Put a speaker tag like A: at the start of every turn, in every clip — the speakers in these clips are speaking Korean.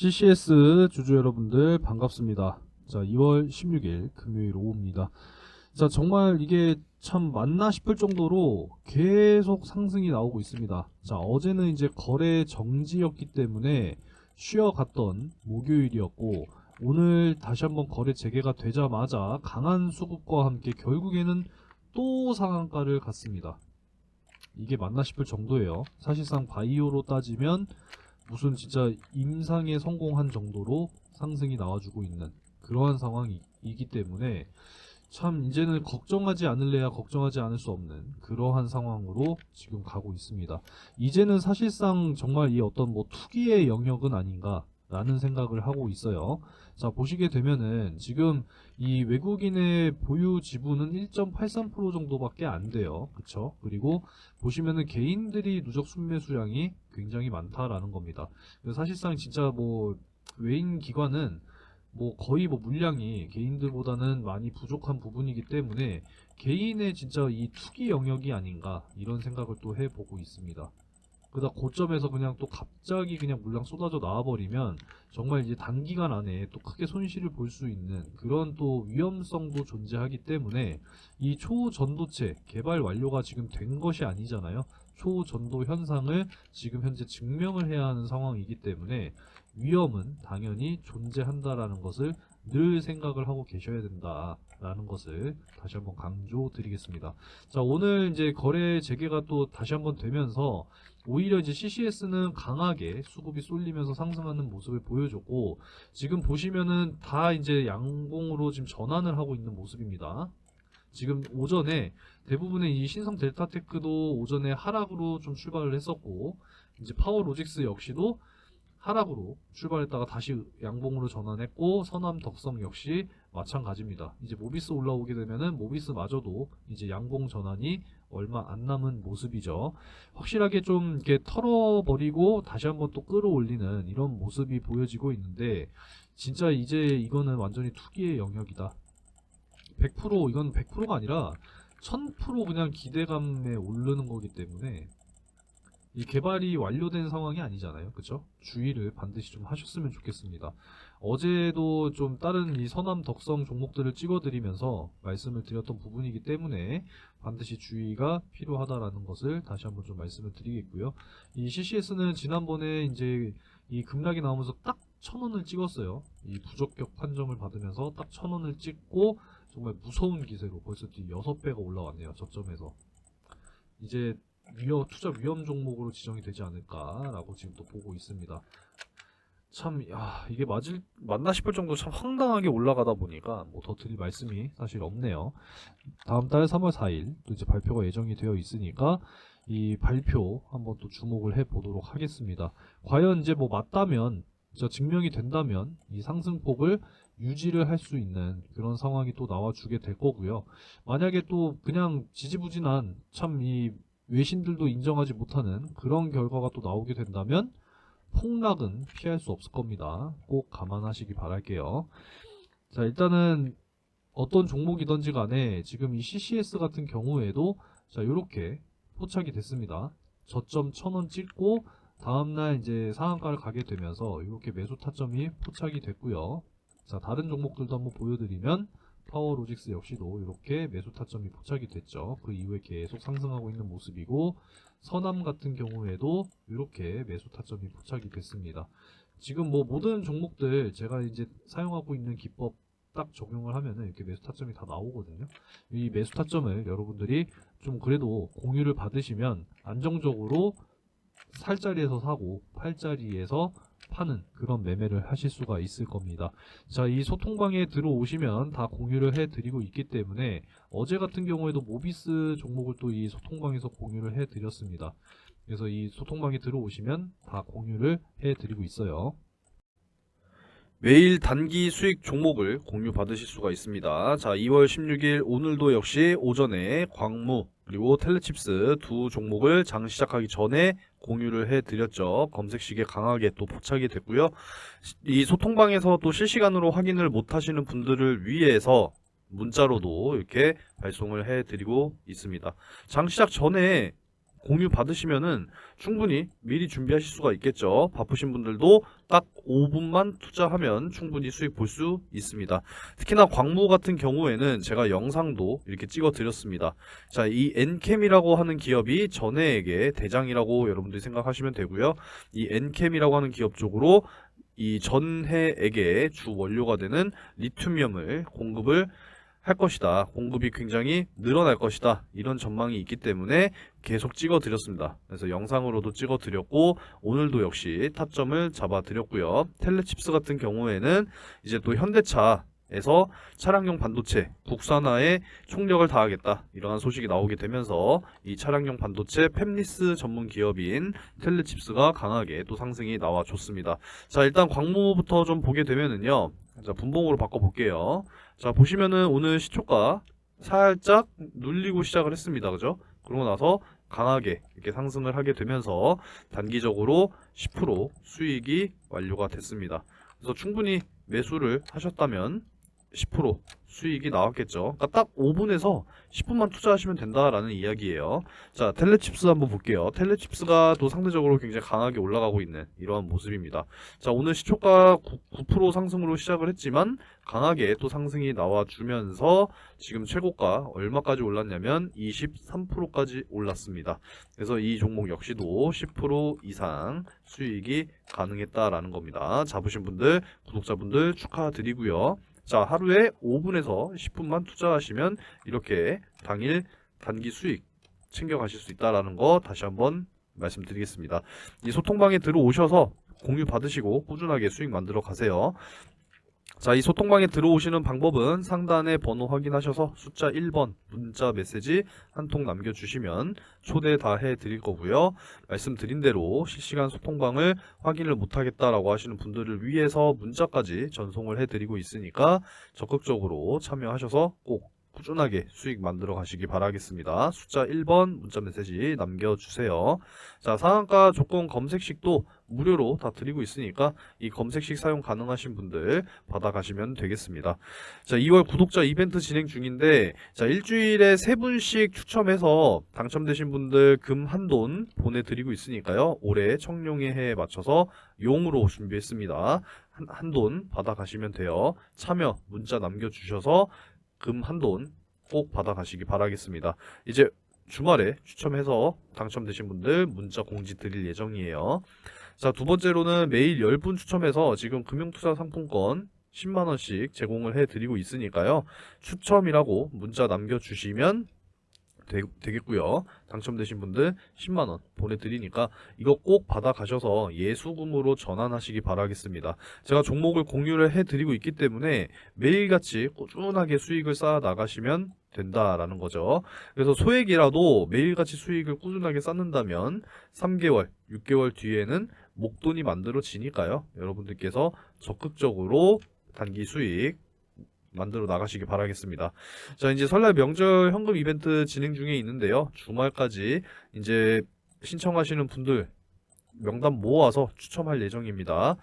A: CCS 주주 여러분들 반갑습니다. 자, 2월 16일 금요일 오후입니다. 자, 정말 이게 참 맞나 싶을 정도로 계속 상승이 나오고 있습니다. 자, 어제는 이제 거래 정지였기 때문에 쉬어갔던 목요일이었고, 오늘 다시 한번 거래 재개가 되자마자 강한 수급과 함께 결국에는 또 상한가를 갔습니다. 이게 맞나 싶을 정도예요. 사실상 바이오로 따지면 무슨 진짜 임상에 성공한 정도로 상승이 나와주고 있는 그러한 상황이기 때문에 참 이제는 걱정하지 않을래야 걱정하지 않을 수 없는 그러한 상황으로 지금 가고 있습니다. 이제는 사실상 정말 이 어떤 뭐 투기의 영역은 아닌가라는 생각을 하고 있어요. 자 보시게 되면은 지금 이 외국인의 보유 지분은 1.83% 정도밖에 안 돼요. 그쵸? 그리고 보시면은 개인들이 누적 순매수량이 굉장히 많다라는 겁니다. 사실상 진짜 뭐 외인 기관은 뭐 거의 뭐 물량이 개인들보다는 많이 부족한 부분이기 때문에 개인의 진짜 이 투기 영역이 아닌가 이런 생각을 또 해보고 있습니다. 그러다 고점에서 그냥 또 갑자기 그냥 물량 쏟아져 나와버리면 정말 이제 단기간 안에 또 크게 손실을 볼 수 있는 그런 또 위험성도 존재하기 때문에 이 초전도체 개발 완료가 지금 된 것이 아니잖아요. 초전도 현상을 지금 현재 증명을 해야 하는 상황이기 때문에 위험은 당연히 존재한다라는 것을 늘 생각을 하고 계셔야 된다 라는 것을 다시 한번 강조드리겠습니다. 자, 오늘 이제 거래 재개가 또 다시 한번 되면서 오히려 이제 CCS는 강하게 수급이 쏠리면서 상승하는 모습을 보여줬고 지금 보시면은 다 이제 양봉으로 지금 전환을 하고 있는 모습입니다. 지금 오전에 대부분의 이 신성 델타테크도 오전에 하락으로 좀 출발을 했었고 이제 파워로직스 역시도 하락으로 출발했다가 다시 양봉으로 전환했고 서남 덕성 역시 마찬가지입니다. 이제 모비스 올라오게 되면은 모비스마저도 이제 양봉 전환이 얼마 안 남은 모습이죠. 확실하게 좀 이렇게 털어버리고 다시 한번 또 끌어올리는 이런 모습이 보여지고 있는데 진짜 이제 이거는 완전히 투기의 영역이다. 100% 이건 100%가 아니라 1000% 그냥 기대감에 오르는 거기 때문에 이 개발이 완료된 상황이 아니잖아요. 그쵸? 주의를 반드시 좀 하셨으면 좋겠습니다. 어제도 좀 다른 이 서남 덕성 종목들을 찍어드리면서 말씀을 드렸던 부분이기 때문에 반드시 주의가 필요하다라는 것을 다시 한번 좀 말씀을 드리겠고요. 이 CCS는 지난번에 이제 이 급락이 나오면서 딱 천원을 찍었어요. 이 부적격 판정을 받으면서 딱 천원을 찍고 정말 무서운 기세로 벌써 뒤 6배가 올라왔네요. 저점에서. 이제 위험, 투자 위험 종목으로 지정이 되지 않을까라고 지금 또 보고 있습니다. 참, 야, 이게 맞을, 맞나 싶을 정도로 참 황당하게 올라가다 보니까 뭐 더 드릴 말씀이 사실 없네요. 다음 달 3월 4일 또 이제 발표가 예정이 되어 있으니까 이 발표 한번 또 주목을 해 보도록 하겠습니다. 과연 이제 뭐 맞다면, 저 증명이 된다면 이 상승폭을 유지를 할 수 있는 그런 상황이 또 나와주게 될 거고요. 만약에 또 그냥 지지부진한 참 이 외신들도 인정하지 못하는 그런 결과가 또 나오게 된다면 폭락은 피할 수 없을 겁니다. 꼭 감안하시기 바랄게요. 자, 일단은 어떤 종목이든지 간에 지금 이 CCS 같은 경우에도 자, 요렇게 포착이 됐습니다. 저점 1000원 찍고 다음날 이제 상한가를 가게 되면서 이렇게 매수 타점이 포착이 됐고요. 자, 다른 종목들도 한번 보여드리면 파워로직스 역시도 이렇게 매수 타점이 포착이 됐죠. 그 이후에 계속 상승하고 있는 모습이고 서남 같은 경우에도 이렇게 매수 타점이 포착이 됐습니다. 지금 뭐 모든 종목들 제가 이제 사용하고 있는 기법 딱 적용을 하면은 이렇게 매수 타점이 다 나오거든요. 이 매수 타점을 여러분들이 좀 그래도 공유를 받으시면 안정적으로 살 자리에서 사고 팔 자리에서 파는 그런 매매를 하실 수가 있을 겁니다. 자, 이 소통방에 들어오시면 다 공유를 해드리고 있기 때문에 어제 같은 경우에도 모비스 종목을 또 이 소통방에서 공유를 해드렸습니다. 그래서 이 소통방에 들어오시면 다 공유를 해드리고 있어요.
B: 매일 단기 수익 종목을 공유 받으실 수가 있습니다. 자, 2월 16일 오늘도 역시 오전에 광무 그리고 텔레칩스 두 종목을 장 시작하기 전에 공유를 해드렸죠. 검색식에 강하게 또 포착이 됐고요. 이 소통방에서 또 실시간으로 확인을 못 하시는 분들을 위해서 문자로도 이렇게 발송을 해드리고 있습니다. 장 시작 전에 공유 받으시면은 충분히 미리 준비하실 수가 있겠죠. 바쁘신 분들도 딱 5분만 투자하면 충분히 수익 볼 수 있습니다. 특히나 광무 같은 경우에는 제가 영상도 이렇게 찍어 드렸습니다. 자, 이 엔캠이라고 하는 기업이 전해에게 대장이라고 여러분들이 생각하시면 되고요. 이 엔캠이라고 하는 기업 쪽으로 이 전해에게 주 원료가 되는 리튬이엄을 공급을 할 것이다. 공급이 굉장히 늘어날 것이다. 이런 전망이 있기 때문에 계속 찍어 드렸습니다. 그래서 영상으로도 찍어 드렸고 오늘도 역시 타점을 잡아 드렸고요. 텔레칩스 같은 경우에는 이제 또 현대차 에서 차량용 반도체 국산화에 총력을 다하겠다. 이러한 소식이 나오게 되면서 이 차량용 반도체 팹리스 전문 기업인 텔레칩스가 강하게 또 상승이 나와 줬습니다. 자, 일단 광무부터 좀 보게 되면은요. 자, 분봉으로 바꿔 볼게요. 자, 보시면은 오늘 시초가 살짝 눌리고 시작을 했습니다. 그죠? 그러고 나서 강하게 이렇게 상승을 하게 되면서 단기적으로 10% 수익이 완료가 됐습니다. 그래서 충분히 매수를 하셨다면 10% 수익이 나왔겠죠. 그러니까 딱 5분에서 10분만 투자하시면 된다라는 이야기예요. 자, 텔레칩스 한번 볼게요. 텔레칩스가 또 상대적으로 굉장히 강하게 올라가고 있는 이러한 모습입니다. 자, 오늘 시초가 9, 9% 상승으로 시작을 했지만 강하게 또 상승이 나와주면서 지금 최고가 얼마까지 올랐냐면 23%까지 올랐습니다. 그래서 이 종목 역시도 10% 이상 수익이 가능했다라는 겁니다. 잡으신 분들, 구독자분들 축하드리고요. 자, 하루에 5분에서 10분만 투자하시면 이렇게 당일 단기 수익 챙겨 가실 수 있다라는 거 다시 한번 말씀드리겠습니다. 이 소통방에 들어오셔서 공유 받으시고 꾸준하게 수익 만들어 가세요. 자, 이 소통방에 들어오시는 방법은 상단에 번호 확인하셔서 숫자 1번 문자 메시지 한 통 남겨주시면 초대 다 해드릴 거고요. 말씀드린 대로 실시간 소통방을 확인을 못하겠다라고 하시는 분들을 위해서 문자까지 전송을 해드리고 있으니까 적극적으로 참여하셔서 꼭 꾸준하게 수익 만들어 가시기 바라겠습니다. 숫자 1번 문자 메시지 남겨주세요. 자, 상한가 조건 검색식도 무료로 다 드리고 있으니까 이 검색식 사용 가능하신 분들 받아가시면 되겠습니다. 자, 2월 구독자 이벤트 진행 중인데, 자, 일주일에 세 분씩 추첨해서 당첨되신 분들 금 한 돈 보내드리고 있으니까요. 올해 청룡의 해에 맞춰서 용으로 준비했습니다. 한, 한돈 받아가시면 돼요. 참여 문자 남겨주셔서 금 한 돈 꼭 받아가시기 바라겠습니다. 이제 주말에 추첨해서 당첨되신 분들 문자 공지 드릴 예정이에요. 자, 두 번째로는 매일 10분 추첨해서 지금 금융투자 상품권 10만원씩 제공을 해드리고 있으니까요. 추첨이라고 문자 남겨주시면 되, 되 겠고요. 당첨되신 분들 10만원 보내드리니까 이거 꼭 받아가셔서 예수금으로 전환하시기 바라겠습니다. 제가 종목을 공유를 해드리고 있기 때문에 매일같이 꾸준하게 수익을 쌓아 나가시면 된다라는 거죠. 그래서 소액이라도 매일같이 수익을 꾸준하게 쌓는다면 3개월, 6개월 뒤에는 목돈이 만들어지니까요. 여러분들께서 적극적으로 단기 수익 만들어 나가시기 바라겠습니다. 자, 이제 설날 명절 현금 이벤트 진행 중에 있는데요. 주말까지 이제 신청하시는 분들 명단 모아서 추첨할 예정입니다.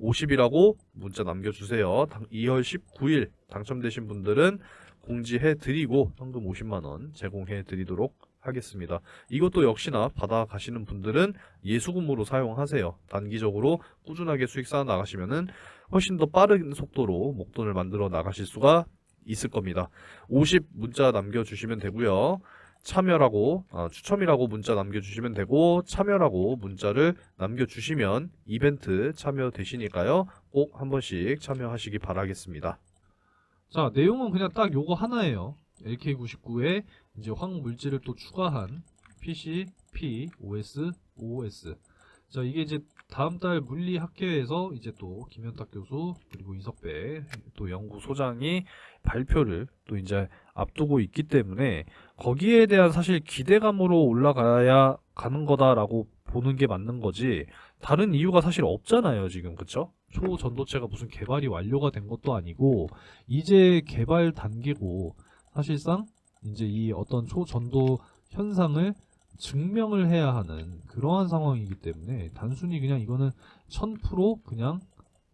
B: 50이라고 문자 남겨주세요. 2월 19일 당첨되신 분들은 공지해 드리고 현금 50만원 제공해 드리도록 하겠습니다. 이것도 역시나 받아가시는 분들은 예수금으로 사용하세요. 단기적으로 꾸준하게 수익 쌓아 나가시면은 훨씬 더 빠른 속도로 목돈을 만들어 나가실 수가 있을 겁니다. 50 문자 남겨주시면 되고요. 참여라고 아, 추첨이라고 문자 남겨주시면 되고 참여라고 문자를 남겨주시면 이벤트 참여되시니까요. 꼭 한 번씩 참여하시기 바라겠습니다.
A: 자, 내용은 그냥 딱 요거 하나예요. LK99에 이제 황 물질을 또 추가한 PC, P, OS, OS. 자, 이게 이제 다음 달 물리학회에서 이제 또 김현탁 교수 그리고 이석배 또 연구소장이 발표를 또 이제 앞두고 있기 때문에 거기에 대한 사실 기대감으로 올라가야 가는 거다라고 보는 게 맞는 거지 다른 이유가 사실 없잖아요 지금 그쵸? 초전도체가 무슨 개발이 완료가 된 것도 아니고 이제 개발 단계고 사실상 이제 이 어떤 초전도 현상을 증명을 해야 하는 그러한 상황이기 때문에 단순히 그냥 이거는 1000% 그냥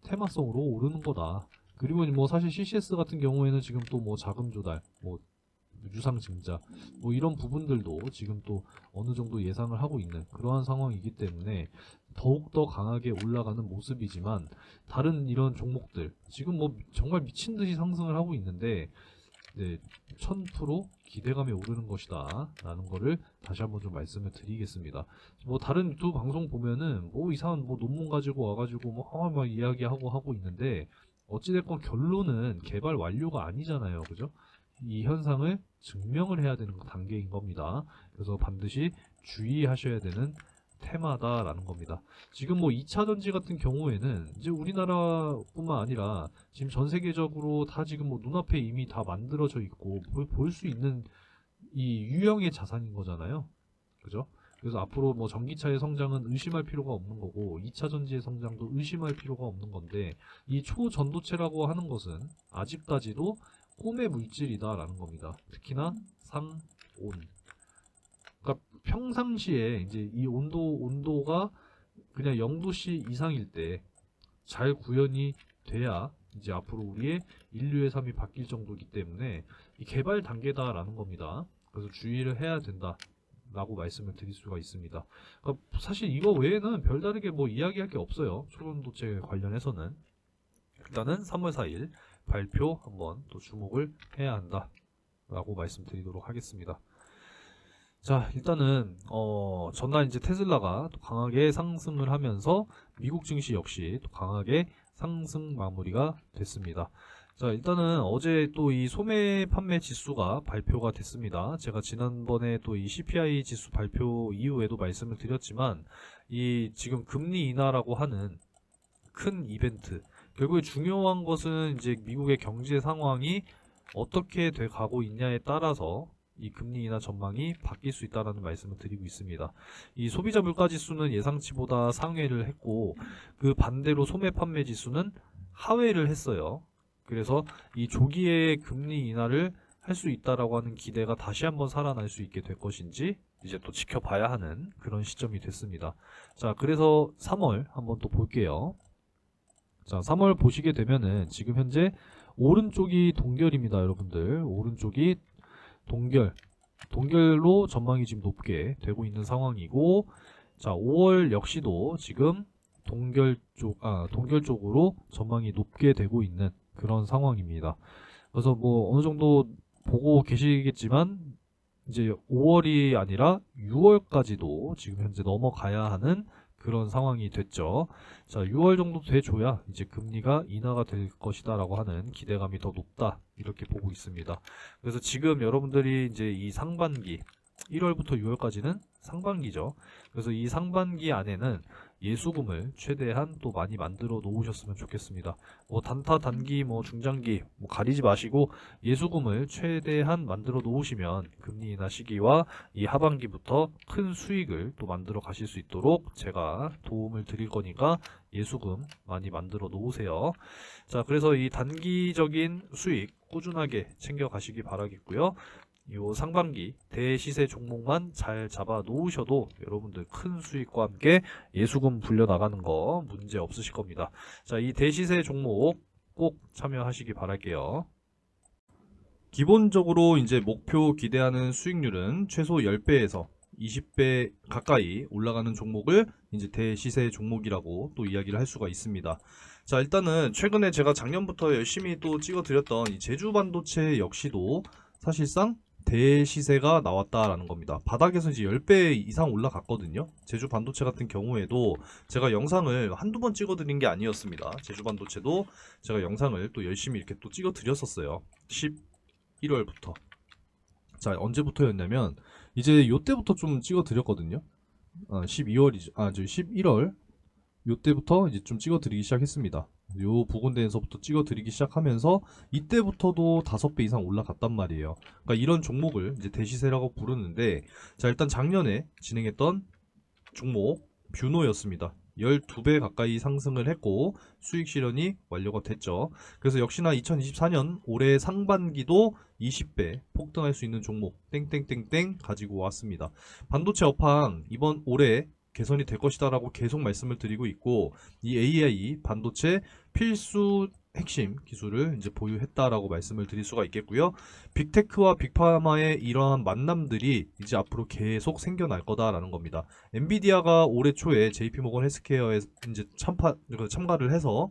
A: 테마성으로 오르는 거다. 그리고 뭐 사실 CCS 같은 경우에는 지금 또 뭐 자금 조달, 뭐 유상 증자 뭐 이런 부분들도 지금 또 어느 정도 예상을 하고 있는 그러한 상황이기 때문에 더욱더 강하게 올라가는 모습이지만 다른 이런 종목들 지금 뭐 정말 미친 듯이 상승을 하고 있는데 네, 1000% 기대감에 오르는 것이다 라는 거를 다시 한번 좀 말씀을 드리겠습니다. 뭐 다른 유튜브 방송 보면은 뭐 이상한 뭐 논문 가지고 와가지고 뭐막 이야기하고 하고 있는데 어찌됐건 결론은 개발 완료가 아니잖아요. 그죠? 이 현상을 증명을 해야 되는 단계인 겁니다. 그래서 반드시 주의하셔야 되는 테마다라는 겁니다. 지금 뭐 2차 전지 같은 경우에는 이제 우리나라뿐만 아니라 지금 전 세계적으로 다 지금 뭐 눈앞에 이미 다 만들어져 있고 볼 수 있는 이 유형의 자산인 거잖아요. 그죠? 그래서 앞으로 뭐 전기차의 성장은 의심할 필요가 없는 거고 2차 전지의 성장도 의심할 필요가 없는 건데 이 초전도체라고 하는 것은 아직까지도 꿈의 물질이다라는 겁니다. 특히나 상, 온. 평상시에 이제 이 온도 온도가 그냥 0도씨 이상일 때 잘 구현이 돼야 이제 앞으로 우리의 인류의 삶이 바뀔 정도이기 때문에 이 개발 단계다라는 겁니다. 그래서 주의를 해야 된다 라고 말씀을 드릴 수가 있습니다. 그러니까 사실 이거 외에는 별다르게 뭐 이야기할 게 없어요. 초전도체 관련해서는 일단은 3월 4일 발표 한번 또 주목을 해야 한다 라고 말씀드리도록 하겠습니다. 자, 일단은 어, 전날 이제 테슬라가 또 강하게 상승을 하면서 미국 증시 역시 또 강하게 상승 마무리가 됐습니다. 자, 일단은 어제 또 이 소매 판매 지수가 발표가 됐습니다. 제가 지난번에 또 이 CPI 지수 발표 이후에도 말씀을 드렸지만 이 지금 금리 인하라고 하는 큰 이벤트 결국에 중요한 것은 이제 미국의 경제 상황이 어떻게 돼 가고 있냐에 따라서 이 금리 인하 전망이 바뀔 수 있다라는 말씀을 드리고 있습니다. 이 소비자 물가 지수는 예상치보다 상회를 했고 그 반대로 소매 판매 지수는 하회를 했어요. 그래서 이 조기에 금리 인하를 할 수 있다라고 하는 기대가 다시 한번 살아날 수 있게 될 것인지 이제 또 지켜봐야 하는 그런 시점이 됐습니다. 자, 그래서 3월 한번 또 볼게요. 자, 3월 보시게 되면은 지금 현재 오른쪽이 동결입니다, 여러분들. 오른쪽이 동결. 동결로 전망이 지금 높게 되고 있는 상황이고, 자, 5월 역시도 지금 동결 쪽, 아, 동결 쪽으로 전망이 높게 되고 있는 그런 상황입니다. 그래서 뭐 어느 정도 보고 계시겠지만, 이제 5월이 아니라 6월까지도 지금 현재 넘어가야 하는 그런 상황이 됐죠. 자, 6월 정도 돼줘야 이제 금리가 인하가 될 것이다 라고 하는 기대감이 더 높다. 이렇게 보고 있습니다. 그래서 지금 여러분들이 이제 이 상반기, 1월부터 6월까지는 상반기죠. 그래서 이 상반기 안에는 예수금을 최대한 또 많이 만들어 놓으셨으면 좋겠습니다. 뭐 단타, 단기, 뭐 중장기 뭐 가리지 마시고 예수금을 최대한 만들어 놓으시면 금리 인하 시기와 이 하반기부터 큰 수익을 또 만들어 가실 수 있도록 제가 도움을 드릴 거니까 예수금 많이 만들어 놓으세요. 자, 그래서 이 단기적인 수익 꾸준하게 챙겨 가시기 바라겠고요. 요 상반기 대시세 종목만 잘 잡아 놓으셔도 여러분들 큰 수익과 함께 예수금 불려 나가는 거 문제 없으실 겁니다. 자, 이 대시세 종목 꼭 참여하시기 바랄게요. 기본적으로 이제 목표 기대하는 수익률은 최소 10배에서 20배 가까이 올라가는 종목을 이제 대시세 종목이라고 또 이야기를 할 수가 있습니다. 자, 일단은 최근에 제가 작년부터 열심히 또 찍어 드렸던 이 제주 반도체 역시도 사실상 대시세가 나왔다라는 겁니다. 바닥에서 이제 10배 이상 올라갔거든요. 제주 반도체 같은 경우에도 제가 영상을 한두 번 찍어 드린 게 아니었습니다. 제주 반도체도 제가 영상을 또 열심히 이렇게 또 찍어 드렸었어요. 11월부터. 자, 언제부터였냐면 이제 요때부터 좀 찍어 드렸거든요. 아, 12월이죠. 아, 저 11월 요때부터 이제 좀 찍어 드리기 시작했습니다. 요 부근대에서부터 찍어 드리기 시작하면서 이때부터도 다섯 배 이상 올라갔단 말이에요. 그러니까 이런 종목을 이제 대시세라고 부르는데 자 일단 작년에 진행했던 종목 뷰노였습니다. 12배 가까이 상승을 했고 수익 실현이 완료가 됐죠. 그래서 역시나 2024년 올해 상반기도 20배 폭등할 수 있는 종목 땡땡땡땡 가지고 왔습니다. 반도체 업황 이번 올해 개선이 될 것이다라고 계속 말씀을 드리고 있고 이 AI 반도체 필수
B: 핵심 기술을 이제 보유했다라고 말씀을 드릴 수가 있겠고요. 빅테크와 빅파마의 이러한 만남들이 이제 앞으로 계속 생겨날 거다라는 겁니다. 엔비디아가 올해 초에 JP모건 헬스케어에 이제 참파, 그 참가를 해서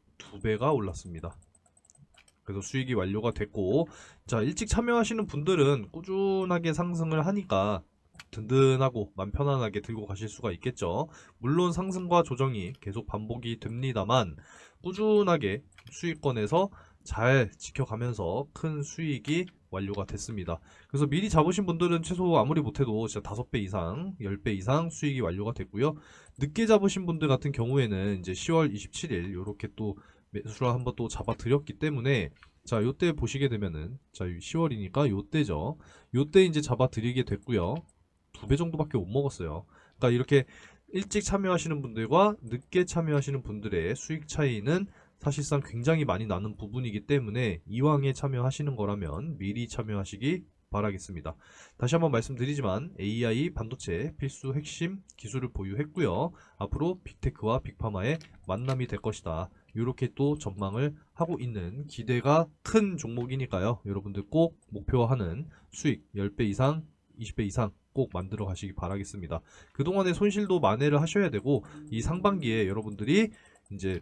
B: 12배가 올랐습니다. 그래서 수익이 완료가 됐고, 자, 일찍 참여하시는 분들은 꾸준하게 상승을 하니까 든든하고 맘 편안하게 들고 가실 수가 있겠죠. 물론 상승과 조정이 계속 반복이 됩니다만, 꾸준하게 수익권에서 잘 지켜가면서 큰 수익이 완료가 됐습니다. 그래서 미리 잡으신 분들은 최소 아무리 못해도 진짜 5배 이상, 10배 이상 수익이 완료가 됐고요. 늦게 잡으신 분들 같은 경우에는 이제 10월 27일 이렇게 또 매수를 한번 또 잡아 드렸기 때문에 자, 요때 보시게 되면은 자, 10월이니까 요때죠. 요때 이제 잡아 드리게 됐고요. 두 배 정도밖에 못 먹었어요. 그러니까 이렇게 일찍 참여하시는 분들과 늦게 참여하시는 분들의 수익 차이는 사실상 굉장히 많이 나는 부분이기 때문에 이왕에 참여하시는 거라면 미리 참여하시기 바라겠습니다. 다시 한번 말씀드리지만 AI 반도체 필수 핵심 기술을 보유했고요. 앞으로 빅테크와 빅파마의 만남이 될 것이다. 이렇게 또 전망을 하고 있는 기대가 큰 종목이니까요. 여러분들 꼭 목표하는 수익 10배 이상, 20배 이상 꼭 만들어 가시기 바라겠습니다. 그동안의 손실도 만회를 하셔야 되고 이 상반기에 여러분들이 이제